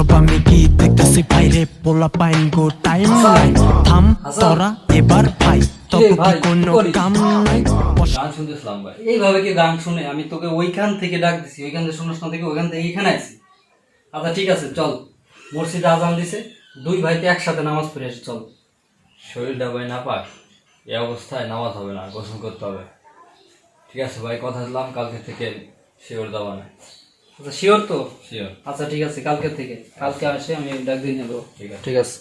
এসব আমি কি দেখতেছি বাইরে পোলা পাইন গো টাইম লাইন থাম তোরা এবার ভাই। ভাই, কি কোনো কাম নাই? গান শুনতেছিলাম ভাই। এইভাবে কি গান শুনে আমি তোকে ওইখান থেকে ডাক দিছি ওইখান থেকে শুনিস না থেকে ওইখান থেকে এইখানে আছি আচ্ছা ঠিক আছে চল। মসজিদে আজান দিছে দুই ভাইতে একসাথে নামাজ পড়ে আসি চল। শরীরটা ভাই না পাক এই অবস্থায় নামাজ হবে না গোসল করতে হবে। ঠিক আছে ভাই কথা দিলাম কালকে থেকে শিওর দেওয়া না। আচ্ছা শিওর তো? শিওর আচ্ছা ঠিক আছে কালকে থেকে। কালকে আসে আমি ডাক দিয়ে নেব। ঠিক আছে।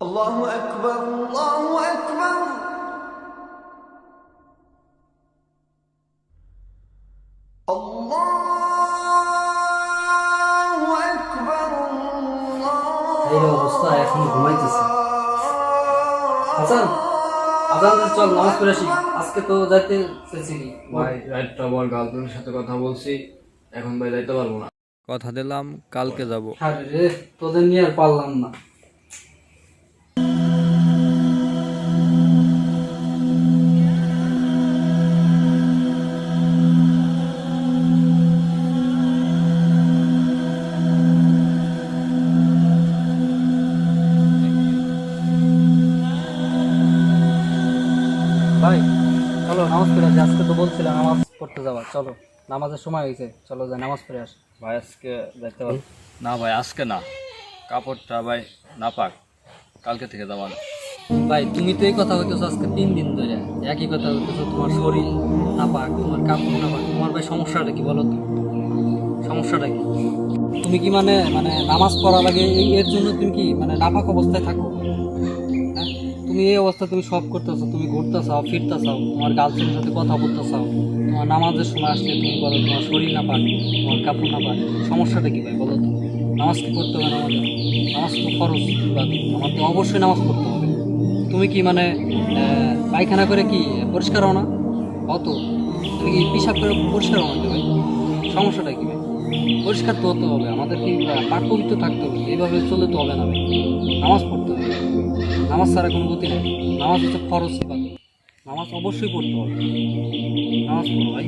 আল্লাহু আকবার আল্লাহু আকবার আল্লাহু আকবার এই অবস্থা এখন ঘুমাইতেছে। হাসান? চল নামাজ পড়ে আসি। আজকে তো যাইতে চেয়েছিলি ভাই রাতটা আবার গার্লফ্রেন্ডের সাথে কথা বলছি। এখন ভাই যাইতে পারব না। কথা দিলাম কালকে যাব। আরে তোদের নিয়ে আর পারলাম না। ভাই চলো নামাজ পড়ে। আসি আজকে তো বলছিলাম নামাজ পড়তে যাবা চলো নামাজের সময় হয়েছে। চলো যাই নামাজ পড়ে আসি। ভাই আজকে যাইতে পারব না ভাই আজকে না। কাপড়টা ভাই না পাক। কালকে থেকে যাওয়া না ভাই তুমি তো এই কথা বলতেছো আজকে তিন দিন ধরে। একই কথা বলতেছো তোমার শরীর নাপাক তোমার কাপড় নাপাক তোমার ভাই সমস্যাটা কি বলো তো? সমস্যাটা কি? তুমি কি মানে মানে নামাজ পড়া লাগে এই এর জন্য তুমি কি মানে নাপাক অবস্থায় থাকো? তুমি এই অবস্থা তুমি সব করতেছো, তুমি ঘুরতে চাও ফিরতে চাও তোমার গার্লফ্রেন্ডের সাথে কথা বলতে চাও তোমার নামাজের সময় আসলে তুমি বলো তোমার শরীর না পাক, তোমার কাপড় না পাক, সমস্যাটা কি ভাই বলো তো? নামাজ কি করতে হবে আমাদের, নামাজ তো খরচ। আমাদের অবশ্যই নামাজ পড়তে হবে। তুমি কি মানে পায়খানা করে কি পরিষ্কার হও না? অত তুমি কি পিসাব করে পরিষ্কার হও না ভাই? সমস্যাটা কি ভাই? পরিষ্কার তো হতে হবে, আমাদের কি পাক পবিত্র থাকতে হবে, এইভাবে চলে তো হবে না ভাই। নামাজ পড়তে হবে। নামাজ ছাড়া কোনো গতি নেই। নামাজ হচ্ছে ফরজ নামাজ অবশ্যই পড়তে হবে। নামাজ পড়ো ভাই।